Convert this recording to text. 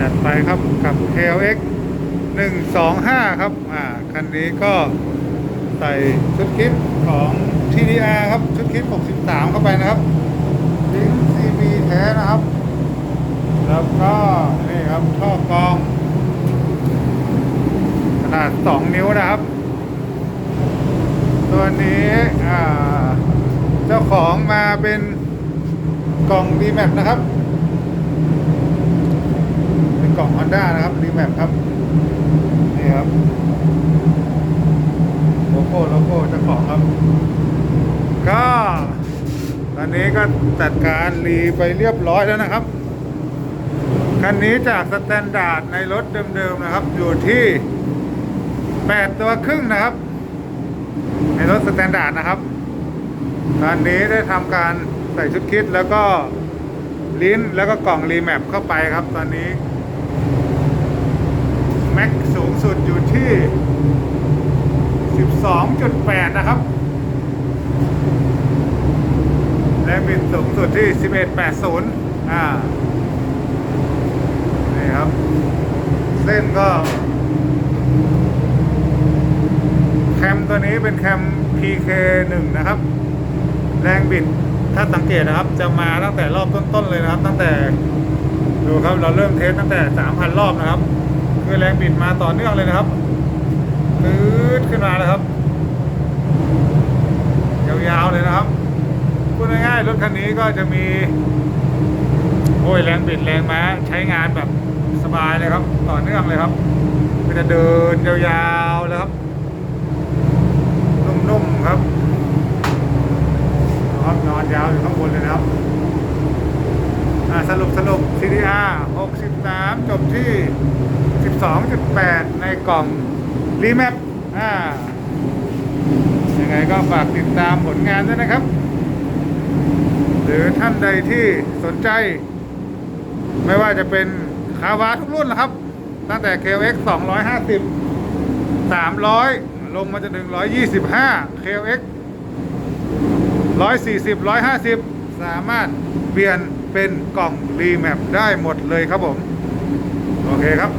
จัดไปครับกับ KLX 125 ครับอ่าคันนี้ก็ใส่ชุดคิดของ TDR ครับ ชุดคิด 63 เข้าไปนะครับลิง CB แท้นะครับ แล้วก็นี่ครับท่อกรอง ขนาด 2 นิ้วนะครับ ตัวนี้อ่าเจ้าของมาเป็นกล่อง d m a p นะครับ เป็นะครับ d m a p ครับ นี่ครับ โลโก้โลโก้เจ้าของครับ ก็ตอนนี้ก็จัดการรีไปเรียบร้อยแล้วนะครับ คันนี้จากสแตนดาร์ดในรถเดิมๆนะครับ อยู่ที่ 8 ตัวครึ่งนะครับ ในรถสแตนดาร์ดนะครับ ตอนนี้ได้ทำการใส่ชุดคิดแล้วก็ลิ้นแล้วก็กล่องรีแมปเข้าไปครับ ตอนนี้ ม็กสูงสุดอยู่ที่ 12.8 นะครับแรงบิดสูงสุดที่ 11.80 อ่า นี่ครับ เส้นก็ แคมตัวนี้เป็นแคม PK1 นะครับ แรงบิดถ้าสังเกตนะครับจะมาตั้งแต่รอบต้นๆเลยนะครับ ตั้งแต่ดูครับเราเริ่มเทสตั้งแต่ 3,000 รอบนะครับ คือแรงบิดมาต่อเนื่องเลยนะครับปื๊ดขึ้นมาเลยครับ ยาวๆเลยนะครับพูดง่ายๆรถคันนี้ก็จะมีโอ้ยแรงบิดแรงม้าใช้งานแบบสบายเลยครับ ต่อเนื่องเลยครับก็จะเดินยาวๆเลยครับนุ่มๆครับครับนอนยาวอยู่ข้างบนเลยนะครับสรุปสรุป CDR 63 จบที่ 2.8 ในกล่องรีแมปอ่ายังไงก็ฝากติดตามผลงานด้วยนะครับ หรือท่านใดที่สนใจ ไม่ว่าจะเป็นคาวาทุกรุ่นนะครับ ตั้งแต่ KX 250 300 ลงมาจนถึง 125 KX 140 150 สามารถเปลี่ยนเป็นกล่องรีแมปได้หมดเลยครับผม โอเคครับ